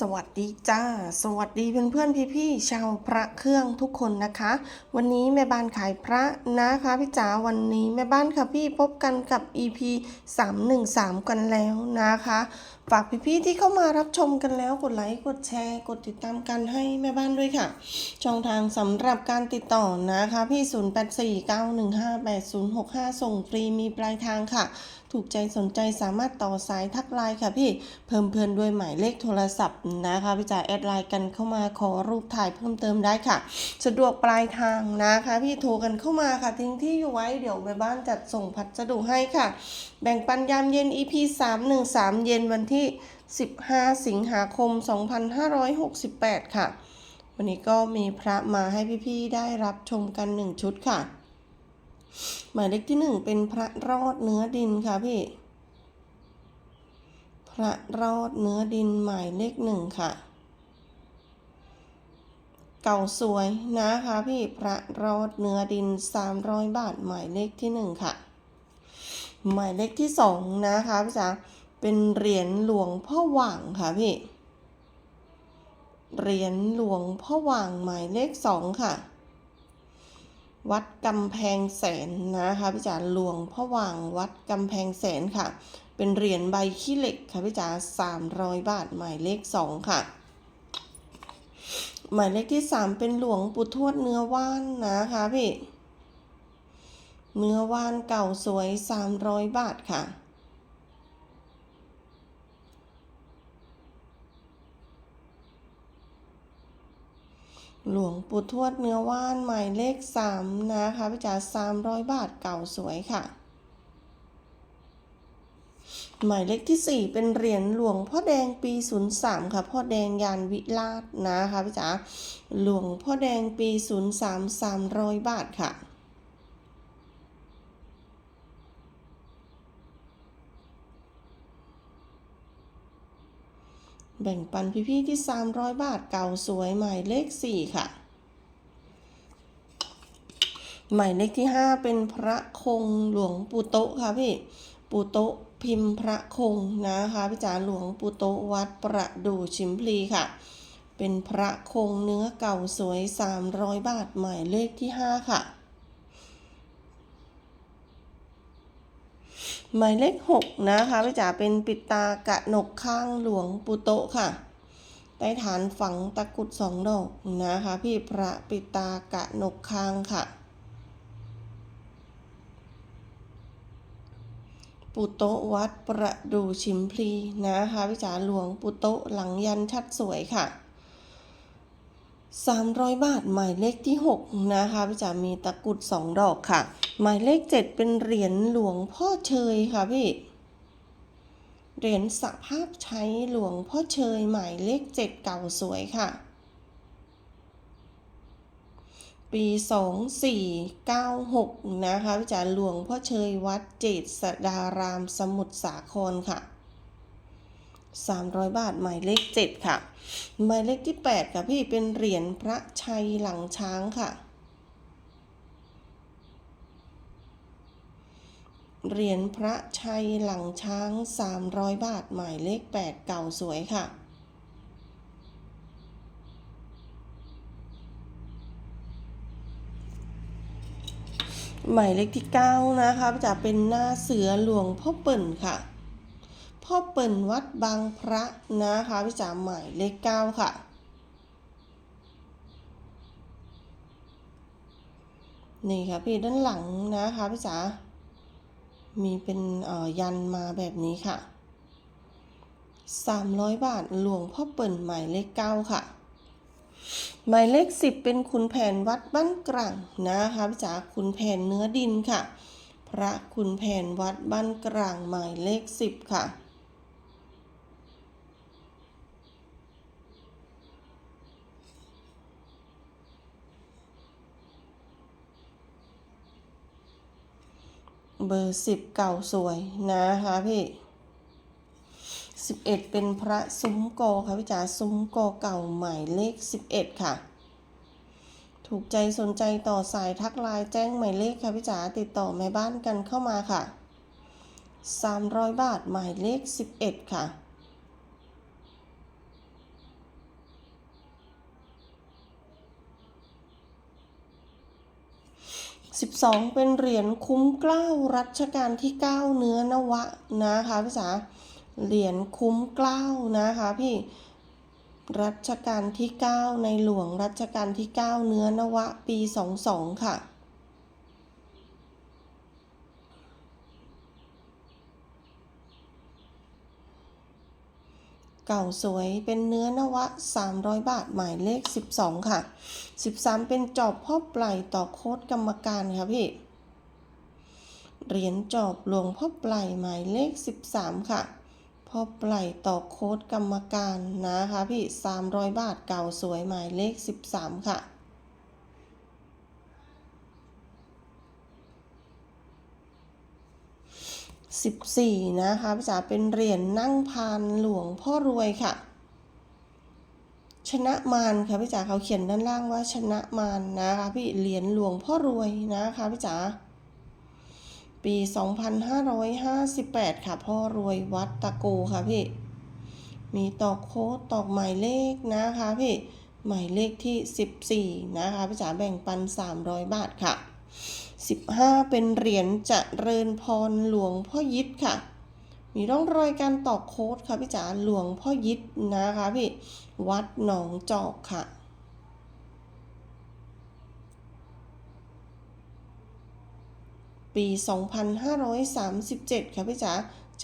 สวัสดีจ้า สวัสดีเพื่อนเพื่อนพี่พี่ๆชาวพระเครื่องทุกคนนะคะ วันนี้แม่บ้านขายพระนะคะพี่จ๋าวันนี้แม่บ้านค่ะพี่พบกันกับ EP 313 กันแล้วนะคะฝากพี่ๆที่เข้ามารับชมกันแล้วกดไลค์กดแชร์ กดติดตามกันให้แม่บ้านด้วยค่ะ ช่องทางสำหรับการติดต่อนะคะ พี่ 0849158065 ส่งฟรีมีปลายทางค่ะ ถูกใจสนใจสามารถต่อสายทักไลน์ค่ะพี่เพิ่มเพื่อนด้วยหมายเลขโทรศัพท์นะคะพี่จ๋าแอดไลน์กันเข้ามาขอรูปถ่ายเพิ่มเติมได้ค่ะ สะดวกปลายทางนะคะ พี่โทรกันเข้ามาค่ะทิ้งที่อยู่ไว้เดี๋ยวแม่บ้านจัดส่งพัสดุให้ค่ะ แบ่งปันยามเย็น EP 313 เย็นวันที่ที่ 15 สิงหาคม 2568 ค่ะ วันนี้ก็มีพระมาให้พี่ๆได้รับชมกันหนึ่งชุดค่ะ หมายเลขที่หนึ่งเป็นพระรอดเนื้อดินค่ะพี่ พระรอดเนื้อดินหมายเลขหนึ่งค่ะ เก่าสวยนะคะพี่พระรอดเนื้อดิน 300 บาทหมายเลขที่หนึ่งค่ะหมายเลขที่สองนะคะพี่จ๋า เป็นเหรียญหลวงพ่อหว่างค่ะพี่ เหรียญหลวงพ่อหว่างหมายเลขสองค่ะ วัดกำแพงแสนนะคะพี่จ๋าหลวงพ่อหว่างวัดกำแพงแสนค่ะ เป็นเหรียญใบขี้เหล็กค่ะพี่จ๋าสามร้อยบาทหมายเลขสองค่ะ หมายเลขที่สามเป็นหลวงปู่ทวดเนื้อว่านนะคะพี่เนื้อว่านเก่าสวยสามร้อยบาทค่ะ หลวงปู่ทวดเนื้อว่านหมายเลขสามนะคะพี่จ๋าสามร้อยบาทเก่าสวยค่ะ หมายเลขที่สี่เป็นเหรียญหลวงพ่อแดงปีศูนย์สามค่ะ พ่อแดงยานวิราชนะคะพี่จ๋าหลวงพ่อแดงปีศูนย์สามสามร้อยบาทค่ะ แบ่งปันพี่ๆที่ 300 บาทเก่าสวยหมายเลข 4 ค่ะ หมายเลขที่ 5 เป็นพระคงหลวงปู่โตะค่ะพี่ปู่โตะพิมพ์พระคงนะคะพี่จ๋าหลวงปู่โตะวัดประดู่ชิมพลีค่ะ เป็นพระคงเนื้อเก่าสวย 300 บาทหมายเลขที่ 5 ค่ะ หมายเลขหกนะคะพี่จ๋าเป็นปิดตากะหนกข้างหลวงปุโตค่ะ ใต้ฐานฝังตะกุดสองดอกนะคะ พี่พระปิดตากะหนกข้างค่ะ ปุโตวัดประดูชิมพลีนะคะพี่จ๋าหลวงปุโตหลังยันชัดสวยค่ะ 300 บาท หมายเลขที่ 6 นะคะพี่จ๋ามีตะกุด 2 ดอกค่ะ หมายเลข 7 เป็นเหรียญหลวงพ่อเชยค่ะพี่เหรียญสภาพใช้หลวงพ่อเชยหมายเลข 7 เก่าสวยค่ะ ปี 2496 นะคะพี่จ๋าหลวงพ่อเชยวัดเจษดารามสมุทรสาครค่ะ 300 บาทหมายเลข 7 ค่ะ หมายเลขที่ 8 ค่ะพี่เป็นเหรียญพระชัยหลังช้างค่ะ เหรียญพระชัยหลังช้าง 300 บาทหมายเลข 8 เก่าสวยค่ะหมายเลขที่ 9 นะคะจะเป็นหน้าเสือหลวงพ่อเปิ่นค่ะ พ่อเปิ่นวัดบางพระนะคะพี่จ๋าหมายเลข9ค่ะ นี่ค่ะพี่ด้านหลังนะคะพี่จ๋ามีเป็นยันมาแบบนี้ค่ะ 300 บาทหลวงพ่อเปิ่นหมายเลข9ค่ะ หมายเลข10เป็นขุนแผนวัดบ้านกลางนะคะพี่จ๋าขุนแผนเนื้อดินค่ะ พระขุนแผนวัดบ้านกลางหมายเลข10ค่ะ เบอร์สิบเก่าสวยนะคะพี่สิบเอ็ดเป็นพระซุ้มโกค่ะพี่จ๋าซุ้มโกเก่าใหม่เลขสิบเอ็ดค่ะ ถูกใจสนใจต่อสายทักไลน์แจ้งหมายเลขค่ะพี่จ๋าติดต่อแม่บ้านกันเข้ามาค่ะสามร้อยบาทหมายเลขสิบเอ็ดค่ะ 12 เป็นเหรียญคุ้มเกล้ารัชกาลที่ 9 เนื้อนวะนะคะพี่สาเหรียญคุ้มเกล้านะคะพี่รัชกาลที่ 9 ในหลวงรัชกาลที่ 9 เนื้อนวะ ปี 22 ค่ะ เก่าสวยเป็นเนื้อนวะ 300 บาทหมายเลข 12 ค่ะ 13 เป็นจอบพ่อปลายต่อโค้ดกรรมการค่ะพี่เหรียญจอบหลวงพ่อปลายหมายเลข 13 ค่ะพ่อปลายต่อโค้ดกรรมการนะคะพี่ 300 บาทเก่าสวยหมายเลข 13 ค่ะ 14 นะคะพี่จ๋าเป็นเหรียญนั่งพานหลวงพ่อรวยค่ะ ชนะมารค่ะพี่จ๋าเขาเขียนด้านล่างว่าชนะมารนะคะพี่เหรียญหลวงพ่อรวยนะคะพี่จ๋าปี 2558 ค่ะพ่อรวยวัดตะโกค่ะพี่ มีตอกโค้ดตอกหมายเลขนะคะพี่หมายเลขที่ 14 นะคะพี่จ๋าแบ่งปัน 300 บาทค่ะ 15 เป็นเหรียญจะเริญพรหลวงพ่อยิดค่ะ มีร่องรอยการตอกโค้ดค่ะพี่จ๋าหลวงพ่อยิดนะคะพี่ วัดหนองจอกค่ะปี 2537 ค่ะพี่จ๋า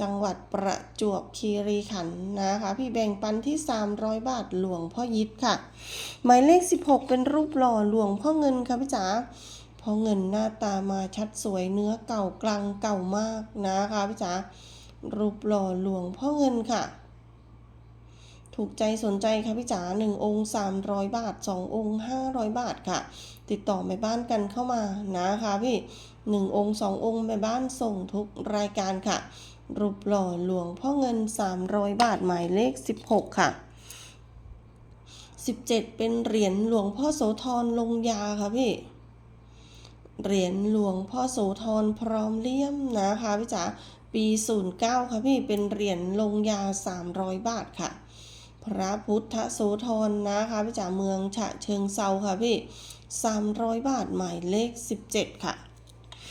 จังหวัดประจวบคีรีขันธ์นะคะ พี่แบ่งปันที่ 300 บาทหลวงพ่อยิดค่ะ หมายเลข 16 เป็นรูปหล่อหลวงพ่อเงินค่ะพี่จ๋า พ่อเงินหน้าตามาชัดสวยเนื้อเก่ากลางเก่ามากนะคะพี่จ๋ารูปหล่อหลวงพ่อเงินค่ะ ถูกใจสนใจค่ะพี่จ๋าหนึ่งองค์300บาท2องค์500บาทค่ะ ติดต่อแม่บ้านกันเข้ามานะคะพี่หนึ่งองค์สององค์แม่บ้านส่งทุกรายการค่ะ รูปหล่อหลวงพ่อเงิน300บาทหมายเลข16ค่ะ17เป็นเหรียญหลวงพ่อโสธรลงยาค่ะพี่ เหรียญหลวงพ่อโสธรพร้อมเลี่ยมนะคะพี่จ๋าปี 09 ค่ะพี่เป็นเหรียญลงยา 300 บาทค่ะ พระพุทธโสธรนะคะพี่จ๋าเมืองฉะเชิงเซาค่ะพี่ 300 บาทหมายเลข 17 ค่ะ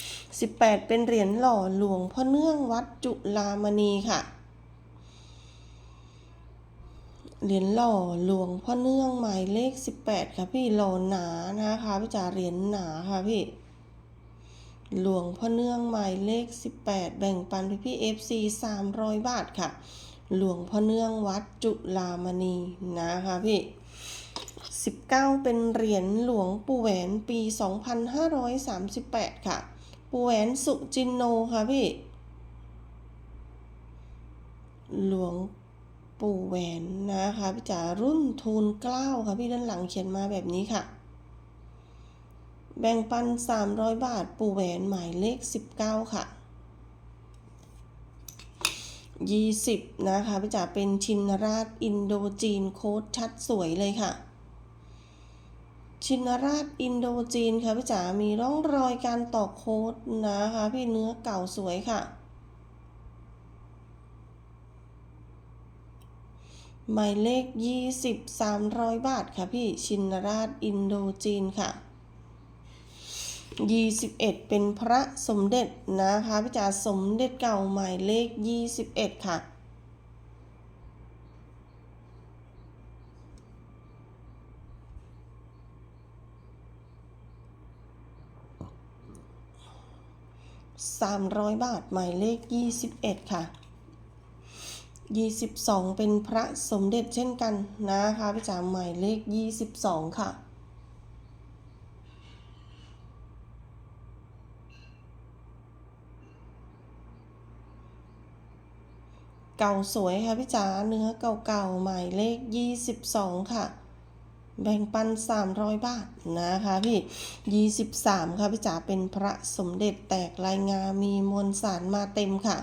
18 เป็นเหรียญหล่อหลวงพ่อเนื่องวัดจุลามณีค่ะเหรียญหล่อหลวงพ่อเนื่องหมายเลข 18 ค่ะพี่หล่อหนานะคะพี่จ๋าเหรียญหนาค่ะพี่ หลวงพ่อเนื่องหมายเลข 18 แบ่งปันพี่พี่ FC 300บาทค่ะ หลวงพ่อเนื่องวัดจุลามณีนะคะพี่19 เป็นเหรียญหลวงปู่แหวนปี 2538 ค่ะ ปู่แหวนสุจินโนค่ะพี่ หลวงปู่แหวนนะคะพี่จ๋ารุ่นทูลเกล้าค่ะพี่ด้านหลังเขียนมาแบบนี้ค่ะ แบ่งปัน 300 บาท ปูแหวนหมายเลข 19 ค่ะ 20 นะคะพี่จ๋าเป็นชินราชอินโดจีนโค้ดชัดสวยเลยค่ะ ชินราชอินโดจีนค่ะพี่จ๋ามีร่องรอยการตอกโค้ดนะคะพี่เนื้อเก่าสวยค่ะหมายเลข 20 300 บาทค่ะพี่ชินราชอินโดจีนค่ะ 21เป็นพระสมเด็จนะคะพี่จ๋าสมเด็จเก่าหมายเลข21ค่ะ300บาทหมายเลข21ค่ะ22เป็นพระสมเด็จเช่นกันนะคะพี่จ๋าหมายเลข22ค่ะ เก่าสวยค่ะพี่จ๋าเนื้อเก่าๆหมายเลข 22 ค่ะ แบ่งปัน 300 บาทนะคะพี่ 23 ค่ะพี่จ๋าเป็นพระสมเด็จแตกลายงามีมวลสารมาเต็มค่ะ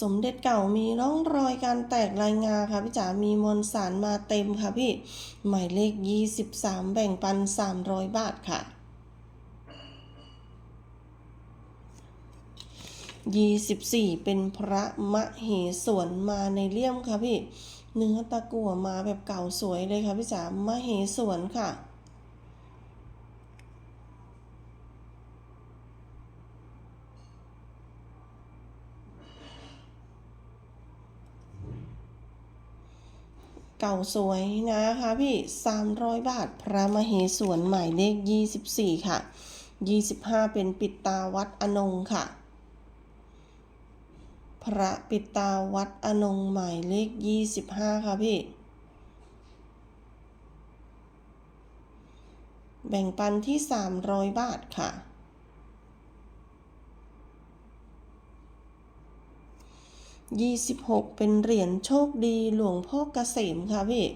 สมเด็จเก่ามีร่องรอยการแตกลายงาค่ะพี่จ๋า มีมวลสารมาเต็มค่ะพี่ หมายเลข 23 แบ่งปัน 300 บาทค่ะ 24เป็นพระมเหสวนมาในเลี่ยมค่ะพี่ เนื้อตะกั่วมาแบบเก่าสวยเลยค่ะพี่จ๋ามาเหสวนค่ะเก่าสวยนะคะพี่ 300 บาท พระมเหสวนหมายเลข 24 ค่ะ 25 เป็นปิดตาวัดอนงค่ะ พระปิตาวัดอนงหมายเลข25ค่ะพี่ แบ่งปันที่300บาทค่ะ26เป็นเหรียญโชคดีหลวงพ่อเกษมค่ะพี่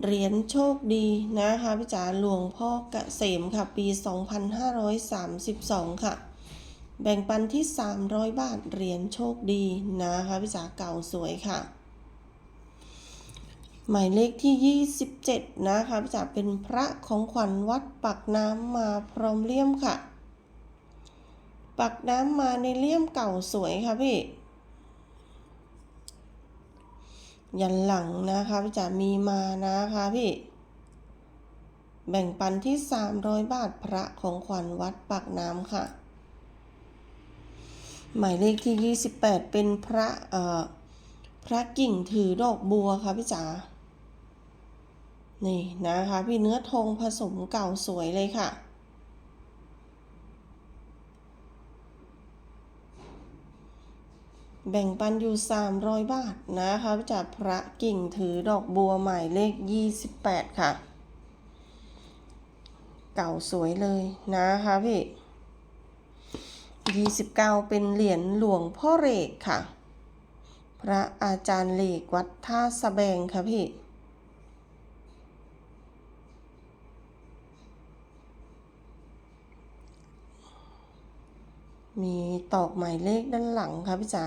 เหรียญโชคดีนะคะพี่จ๋าหลวงพ่อเกษมค่ะ ปี2532ค่ะ แบ่งปันที่ 300 บาทเหรียญโชคดีนะคะพี่จ๋าเก่าสวยค่ะ หมายเลขที่ 27 นะคะพี่จ๋าเป็นพระของขวัญวัดปักน้ำมาพร้อมเลี่ยมค่ะ ปักน้ำมาในเลี่ยมเก่าสวยค่ะพี่ยันหลังนะคะพี่จ๋ามีมานะคะพี่ แบ่งปันที่ 300 บาทพระของขวัญวัดปากน้ำค่ะ หมายเลขที่ 28 เป็นพระเอ่อพระกิ่งถือดอกบัวค่ะพี่จ๋า นี่นะคะ พี่เนื้อทองผสมเก่าสวยเลยค่ะ แบ่งปันอยู่ 300 บาทนะคะจากพระกิ่งถือดอกบัวหมายเลข 28 ค่ะ เก่าสวยเลยนะคะพี่ 29 เป็นเหรียญหลวงพ่อเรกค่ะ พระอาจารย์เหลกวัดท่าสะแบงค่ะพี่มีตอกหมายเลขด้านหลังค่ะพี่จ๋า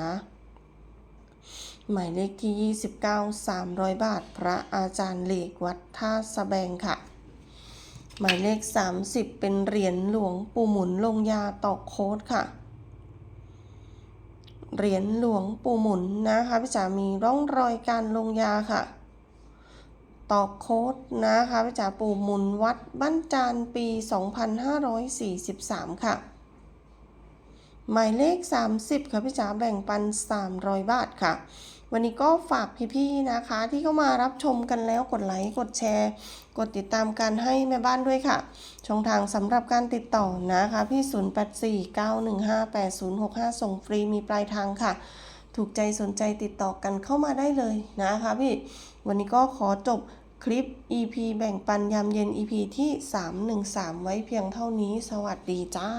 หมายเลขที่ 29 300 บาท พระอาจารย์เหล็กวัดท่าสะแบงค่ะ หมายเลข 30 เป็นเหรียญหลวงปู่หมุนลงยาตอกโค้ดค่ะ เหรียญหลวงปู่หมุนนะคะพี่จ๋ามีร่องรอยการลงยาค่ะ ตอกโค้ดนะคะพี่จ๋าปู่หมุนวัดบ้านจานปี 2543 ค่ะ หมายเลข 30 ค่ะพี่จ๋าแบ่งปัน 300 บาทค่ะ วันนี้ก็ฝากพี่ๆนะคะ ที่เข้ามารับชมกันแล้วกดไลค์กดแชร์ กดติดตามกันให้แม่บ้านด้วยค่ะ ช่องทางสำหรับการติดต่อนะคะ พี่ 0849158065 ส่งฟรีมีปลายทางค่ะ ถูกใจสนใจติดต่อกันเข้ามาได้เลยนะคะพี่ วันนี้ก็ขอจบคลิป EP แบ่งปันยามเย็น EP ที่ 313 ไว้เพียงเท่านี้ สวัสดีจ้า